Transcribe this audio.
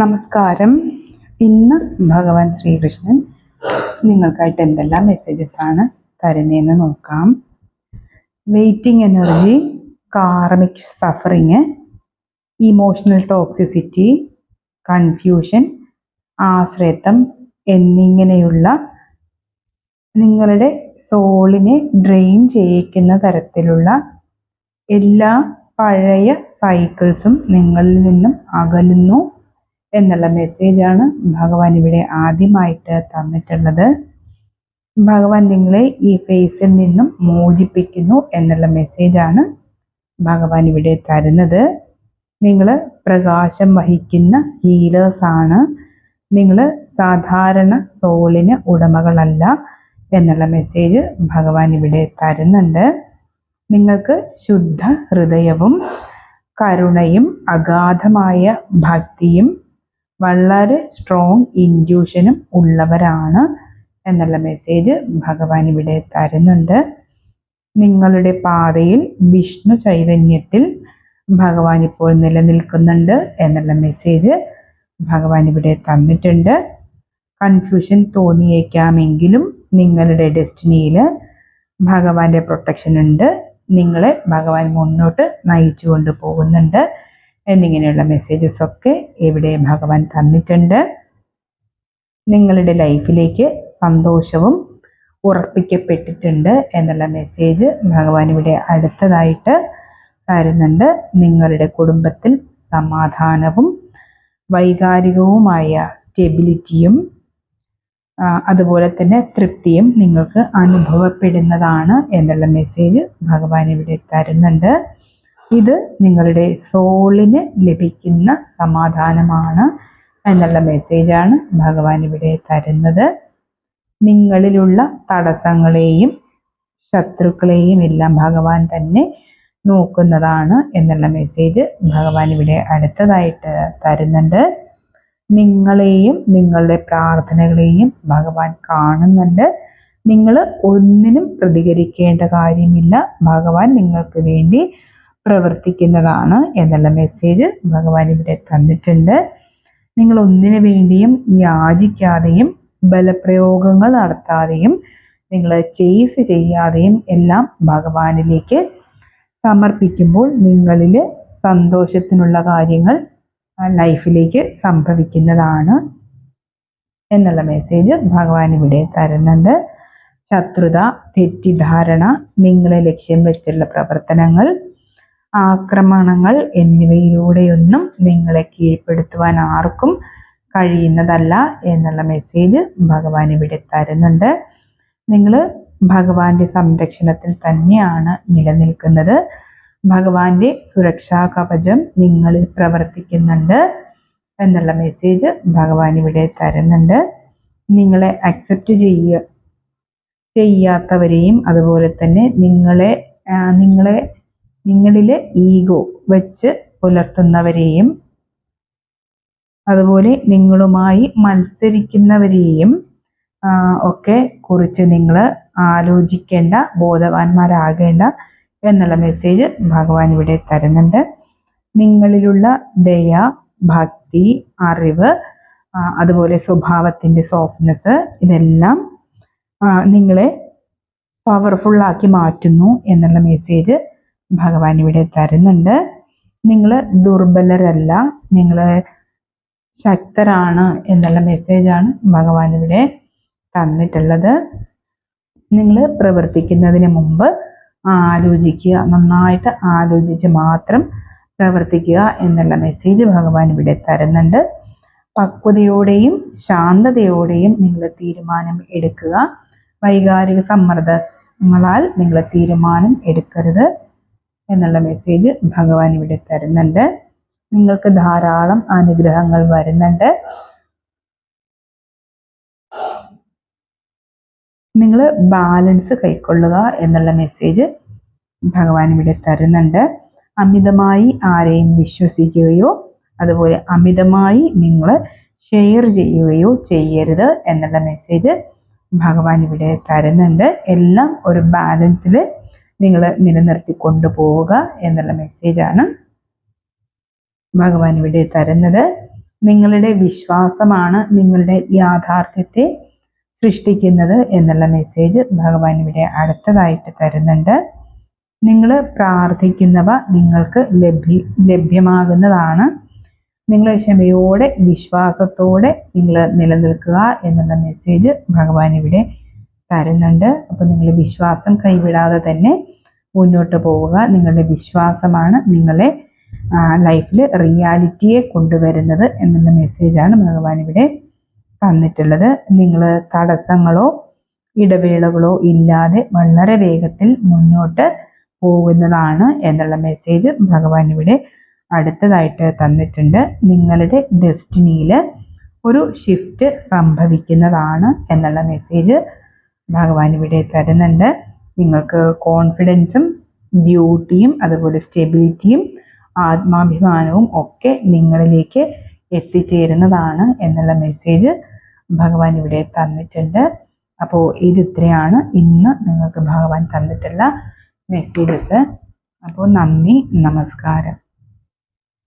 നമസ്കാരം. ഇന്ന് ഭഗവാൻ ശ്രീകൃഷ്ണൻ നിങ്ങൾക്കായിട്ട് എന്തെല്ലാം മെസ്സേജസ് ആണ് തരുന്നതെന്ന് നോക്കാം. Waiting energy karmic suffering emotional toxicity confusion ആശ്രയത്വം എന്നിങ്ങനെയുള്ള നിങ്ങളുടെ സോളിനെ ഡ്രെയിൻ ചെയ്യിക്കുന്ന തരത്തിലുള്ള എല്ലാ പഴയ സൈക്കിൾസും നിങ്ങളിൽ നിന്നും അകലുന്നു. എന്നുള്ള മെസ്സേജാണ് ഭഗവാൻ ഇവിടെ ആദ്യമായിട്ട് തന്നിട്ടുള്ളത്. ഭഗവാൻ നിങ്ങളെ ഈ ഫേസിൽ നിന്നും മോചിപ്പിക്കുന്നു എന്നുള്ള മെസ്സേജാണ് ഭഗവാൻ ഇവിടെ തരുന്നത്. നിങ്ങൾ പ്രകാശം വഹിക്കുന്ന ഹീലേഴ്സാണ് നിങ്ങൾ സാധാരണ സോളിന് ഉടമകളല്ല എന്നുള്ള മെസ്സേജ് ഭഗവാൻ ഇവിടെ തരുന്നുണ്ട്. നിങ്ങൾക്ക് ശുദ്ധ ഹൃദയവും കരുണയും അഗാധമായ ഭക്തിയും വളരെ സ്ട്രോങ് ഇന്റ്യൂഷനും ഉള്ളവരാണ് എന്നുള്ള മെസ്സേജ് ഭഗവാൻ ഇവിടെ തരുന്നുണ്ട്. നിങ്ങളുടെ പാതയിൽ വിഷ്ണു ചൈതന്യത്തിൽ ഭഗവാൻ ഇപ്പോൾ നിലനിൽക്കുന്നുണ്ട് എന്നുള്ള മെസ്സേജ് ഭഗവാൻ ഇവിടെ തന്നിട്ടുണ്ട്. കൺഫ്യൂഷൻ തോന്നിയേക്കാമെങ്കിലും നിങ്ങളുടെ ഡെസ്റ്റിനിയിൽ ഭഗവാന്റെ പ്രൊട്ടക്ഷൻ ഉണ്ട്. നിങ്ങളെ ഭഗവാൻ മുന്നോട്ട് നയിച്ചു കൊണ്ട് പോകുന്നുണ്ട് എന്നിങ്ങനെയുള്ള മെസ്സേജസ് ഒക്കെ ഇവിടെ ഭഗവാൻ തന്നിട്ടുണ്ട്. നിങ്ങളുടെ ലൈഫിലേക്ക് സന്തോഷവും ഉറപ്പിക്കപ്പെട്ടിട്ടുണ്ട് എന്നുള്ള മെസ്സേജ് ഭഗവാൻ ഇവിടെ അടുത്തതായിട്ട് തരുന്നുണ്ട്. നിങ്ങളുടെ കുടുംബത്തിൽ സമാധാനവും വൈകാരികവുമായ സ്റ്റെബിലിറ്റിയും അതുപോലെ തന്നെ തൃപ്തിയും നിങ്ങൾക്ക് അനുഭവപ്പെടുന്നതാണ് എന്നുള്ള മെസ്സേജ് ഭഗവാൻ ഇവിടെ തരുന്നുണ്ട്. ഇത് നിങ്ങളുടെ സോളിന് ലഭിക്കുന്ന സമാധാനമാണ് എന്നുള്ള മെസ്സേജാണ് ഭഗവാൻ ഇവിടെ തരുന്നത്. നിങ്ങളിലുള്ള തടസ്സങ്ങളെയും ശത്രുക്കളെയും എല്ലാം ഭഗവാൻ തന്നെ നോക്കുന്നതാണ് എന്നുള്ള മെസ്സേജ് ഭഗവാൻ ഇവിടെ അടുത്തതായിട്ട് തരുന്നുണ്ട്. നിങ്ങളെയും നിങ്ങളുടെ പ്രാർത്ഥനകളെയും ഭഗവാൻ കാണുന്നുണ്ട്. നിങ്ങൾ ഒന്നിനും പ്രതികരിക്കേണ്ട കാര്യമില്ല. ഭഗവാൻ നിങ്ങൾക്ക് വേണ്ടി പ്രവർത്തിക്കുന്നതാണ് എന്നുള്ള മെസ്സേജ് ഭഗവാൻ ഇവിടെ തന്നിട്ടുണ്ട്. നിങ്ങൾ ഒന്നിനു വേണ്ടിയും യാചിക്കാതെയും ബലപ്രയോഗങ്ങൾ നടത്താതെയും നിങ്ങൾ ചേസ് ചെയ്യാതെയും എല്ലാം ഭഗവാനിലേക്ക് സമർപ്പിക്കുമ്പോൾ നിങ്ങളിൽ സന്തോഷത്തിനുള്ള കാര്യങ്ങൾ ലൈഫിലേക്ക് സംഭവിക്കുന്നതാണ് എന്നുള്ള മെസ്സേജ് ഭഗവാൻ ഇവിടെ തരുന്നുണ്ട്. ശത്രുത തെറ്റിദ്ധാരണ നിങ്ങളെ ലക്ഷ്യം വെച്ചുള്ള പ്രവർത്തനങ്ങൾ ആക്രമണങ്ങൾ എന്നിവയിലൂടെയൊന്നും നിങ്ങളെ കീഴ്പ്പെടുത്തുവാൻ ആർക്കും കഴിയുന്നതല്ല എന്നുള്ള മെസ്സേജ് ഭഗവാൻ ഇവിടെ തരുന്നുണ്ട്. നിങ്ങൾ ഭഗവാന്റെ സംരക്ഷണത്തിൽ തന്നെയാണ് നിലനിൽക്കുന്നത്. ഭഗവാന്റെ സുരക്ഷാ കവചം നിങ്ങളിൽ പ്രവർത്തിക്കുന്നുണ്ട് എന്നുള്ള മെസ്സേജ് ഭഗവാൻ ഇവിടെ തരുന്നുണ്ട്. നിങ്ങളെ അക്സെപ്റ്റ് ചെയ്യുക ചെയ്യാത്തവരെയും അതുപോലെ തന്നെ നിങ്ങളെ നിങ്ങളെ നിങ്ങളിലെ ഈഗോ വെച്ച് പുലർത്തുന്നവരെയും അതുപോലെ നിങ്ങളുമായി മത്സരിക്കുന്നവരെയും ഒക്കെ കുറിച്ച് നിങ്ങൾ ആലോചിക്കേണ്ട ബോധവാന്മാരാകേണ്ട എന്നുള്ള മെസ്സേജ് ഭഗവാൻ ഇവിടെ തരുന്നുണ്ട്. നിങ്ങളിലുള്ള ദയ ഭക്തി അറിവ് അതുപോലെ സ്വഭാവത്തിന്റെ സോഫ്റ്റ്നെസ് ഇതെല്ലാം നിങ്ങളെ പവർഫുള്ളാക്കി മാറ്റുന്നു എന്നുള്ള മെസ്സേജ് ഭഗവാൻ ഇവിടെ തരുന്നുണ്ട്. നിങ്ങൾ ദുർബലരല്ല നിങ്ങൾ ശക്തരാണ് എന്നുള്ള മെസ്സേജാണ് ഭഗവാൻ ഇവിടെ തന്നിട്ടുള്ളത്. നിങ്ങൾ പ്രവർത്തിക്കുന്നതിന് മുമ്പ് ആലോചിക്കുക നന്നായിട്ട് ആലോചിച്ച് മാത്രം പ്രവർത്തിക്കുക എന്നുള്ള മെസ്സേജ് ഭഗവാൻ ഇവിടെ തരുന്നുണ്ട്. പക്വതയോടെയും ശാന്തതയോടെയും നിങ്ങൾ തീരുമാനം എടുക്കുക. വൈകാരിക സമ്മർദ്ദങ്ങളാൽ നിങ്ങൾ തീരുമാനം എടുക്കരുത്. എന്നുള്ള മെസ്സേജ് ഭഗവാൻ ഇവിടെ തരുന്നുണ്ട്. നിങ്ങൾക്ക് ധാരാളം അനുഗ്രഹങ്ങൾ വരുന്നുണ്ട്. നിങ്ങൾ ബാലൻസ് കൈക്കൊള്ളുക എന്നുള്ള മെസ്സേജ് ഭഗവാൻ ഇവിടെ തരുന്നുണ്ട്. അമിതമായി ആരെയും വിശ്വസിക്കുകയോ അതുപോലെ അമിതമായി നിങ്ങൾ ഷെയർ ചെയ്യുകയോ ചെയ്യരുത് എന്നുള്ള മെസ്സേജ് ഭഗവാൻ ഇവിടെ തരുന്നുണ്ട്. എല്ലാം ഒരു ബാലൻസിൽ നിങ്ങൾ നിലനിർത്തി കൊണ്ടുപോവുക എന്നുള്ള മെസ്സേജാണ് ഭഗവാൻ ഇവിടെ തരുന്നത്. നിങ്ങളുടെ വിശ്വാസമാണ് നിങ്ങളുടെ യാഥാർത്ഥ്യത്തെ സൃഷ്ടിക്കുന്നത് എന്നുള്ള മെസ്സേജ് ഭഗവാൻ ഇവിടെ അടുത്തതായിട്ട് തരുന്നുണ്ട്. നിങ്ങൾ പ്രാർത്ഥിക്കുന്നവ നിങ്ങൾക്ക് ലഭ്യ ലഭ്യമാകുന്നതാണ്. നിങ്ങൾ ക്ഷമയോടെ വിശ്വാസത്തോടെ നിങ്ങൾ നിലനിൽക്കുക എന്നുള്ള മെസ്സേജ് ഭഗവാൻ ഇവിടെ തരുന്നുണ്ട്. അപ്പോൾ നിങ്ങൾ വിശ്വാസം കൈവിടാതെ തന്നെ മുന്നോട്ട് പോവുക. നിങ്ങളുടെ വിശ്വാസമാണ് നിങ്ങളെ ലൈഫിൽ റിയാലിറ്റിയെ കൊണ്ടുവരുന്നത് എന്നുള്ള മെസ്സേജാണ് ഭഗവാൻ ഇവിടെ തന്നിട്ടുള്ളത്. നിങ്ങൾ തടസ്സങ്ങളോ ഇടവേളകളോ ഇല്ലാതെ വളരെ വേഗത്തിൽ മുന്നോട്ട് പോകുന്നതാണ് എന്നുള്ള മെസ്സേജ് ഭഗവാൻ ഇവിടെ അടുത്തതായിട്ട് തന്നിട്ടുണ്ട്. നിങ്ങളുടെ ഡെസ്റ്റിനിയിൽ ഒരു ഷിഫ്റ്റ് സംഭവിക്കുന്നതാണ് എന്നുള്ള മെസ്സേജ് ഭഗവാൻ ഇവിടെ തരുന്നുണ്ട്. നിങ്ങൾക്ക് കോൺഫിഡൻസും ബ്യൂട്ടിയും അതുപോലെ സ്റ്റെബിലിറ്റിയും ആത്മാഭിമാനവും ഒക്കെ നിങ്ങളിലേക്ക് എത്തിച്ചേരുന്നതാണ് എന്നുള്ള മെസ്സേജ് ഭഗവാൻ ഇവിടെ തന്നിട്ടുണ്ട്. അപ്പോൾ ഇത് ഇത്രയാണ് ഇന്ന് നിങ്ങൾക്ക് ഭഗവാൻ തന്നിട്ടുള്ള മെസ്സേജസ് അപ്പോൾ നന്ദി നമസ്കാരം.